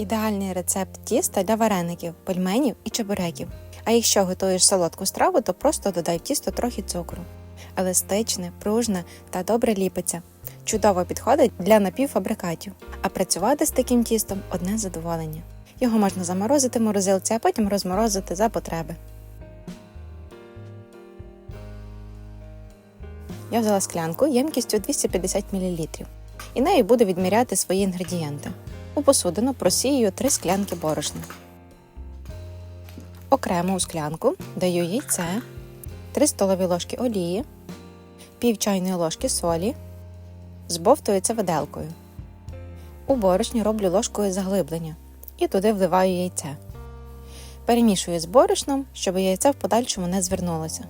Ідеальний рецепт тіста для вареників, пельменів і чебуреків. А якщо готуєш солодку страву, то просто додай в тісто трохи цукру. Еластичне, пружне та добре ліпиться. Чудово підходить для напівфабрикатів. А працювати з таким тістом одне задоволення. Його можна заморозити в морозилці, а потім розморозити за потреби. Я взяла склянку ємкістю 250 мл і нею буду відміряти свої інгредієнти. У посудину просію 3 склянки борошна. Окремо у склянку даю яйце, 3 столові ложки олії, пів чайної ложки солі, збовтую це виделкою. У борошні роблю ложкою заглиблення і туди вливаю яйце. Перемішую з борошном, щоб яйце в подальшому не звернулося.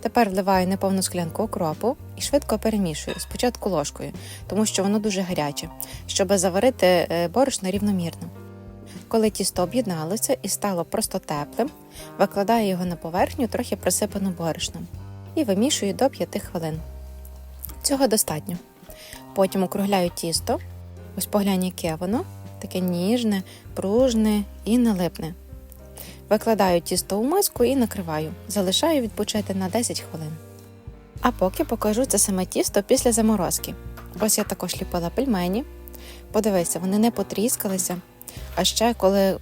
Тепер вливаю неповну склянку окропу і швидко перемішую, спочатку ложкою, тому що воно дуже гаряче, щоб заварити е, борошно рівномірно. Коли тісто об'єдналося і стало просто теплим, викладаю його на поверхню, трохи присипану борошном, і вимішую до 5 хвилин. Цього достатньо. Потім округляю тісто, ось поглянь, яке воно, таке ніжне, пружне і налипне. Викладаю тісто у миску і накриваю. Залишаю відпочити на 10 хвилин. А поки покажу це саме тісто після заморозки. Ось я також ліпила пельмені. Подивися, вони не потріскалися. А ще коли е,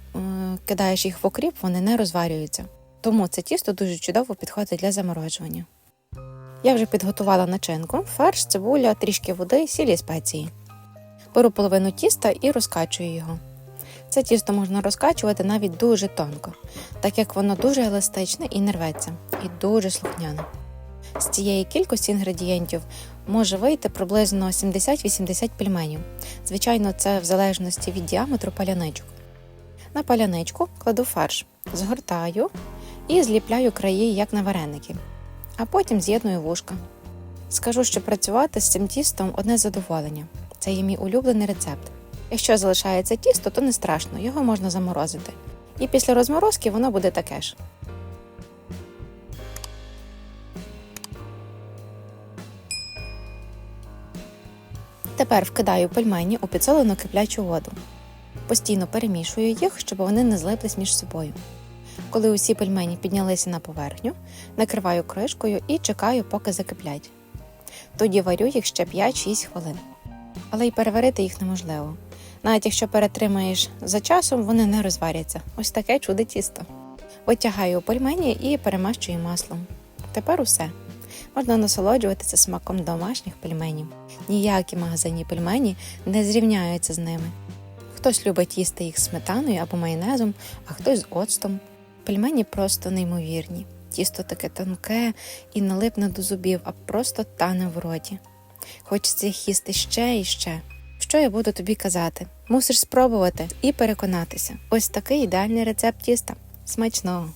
кидаєш їх в окріп, вони не розварюються. Тому це тісто дуже чудово підходить для заморожування. Я вже підготувала начинку, фарш, цибуля, трішки води, сіль і спеції. Беру половину тіста і розкачую його. Це тісто можна розкачувати навіть дуже тонко, так як воно дуже еластичне і не рветься, і дуже слухняне. З цієї кількості інгредієнтів може вийти приблизно 70-80 пельменів. Звичайно, це в залежності від діаметру паляничок. На паляничку кладу фарш, згортаю і зліпляю краї, як на вареники, а потім з'єдную вушка. Скажу, що працювати з цим тістом одне задоволення. Це є мій улюблений рецепт. Якщо залишається тісто, то не страшно, його можна заморозити. І після розморозки воно буде таке ж. Тепер вкидаю пельмені у підсолену киплячу воду. Постійно перемішую їх, щоб вони не злиплись між собою. Коли усі пельмені піднялися на поверхню, накриваю кришкою і чекаю, поки закиплять. Тоді варю їх ще 5-6 хвилин. Але й переварити їх неможливо. Навіть якщо перетримаєш за часом, вони не розваряться. Ось таке чудо тісто. Витягаю пельмені і перемащую маслом. Тепер усе. Можна насолоджуватися смаком домашніх пельменів. Ніякі магазинні пельмені не зрівняються з ними. Хтось любить їсти їх сметаною або майонезом, а хтось з оцтом. Пельмені просто неймовірні. Тісто таке тонке і налипне до зубів, а просто тане в роті. Хочеться їх їсти ще і ще. Що я буду тобі казати? Мусиш спробувати і переконатися. Ось такий ідеальний рецепт тіста. Смачного!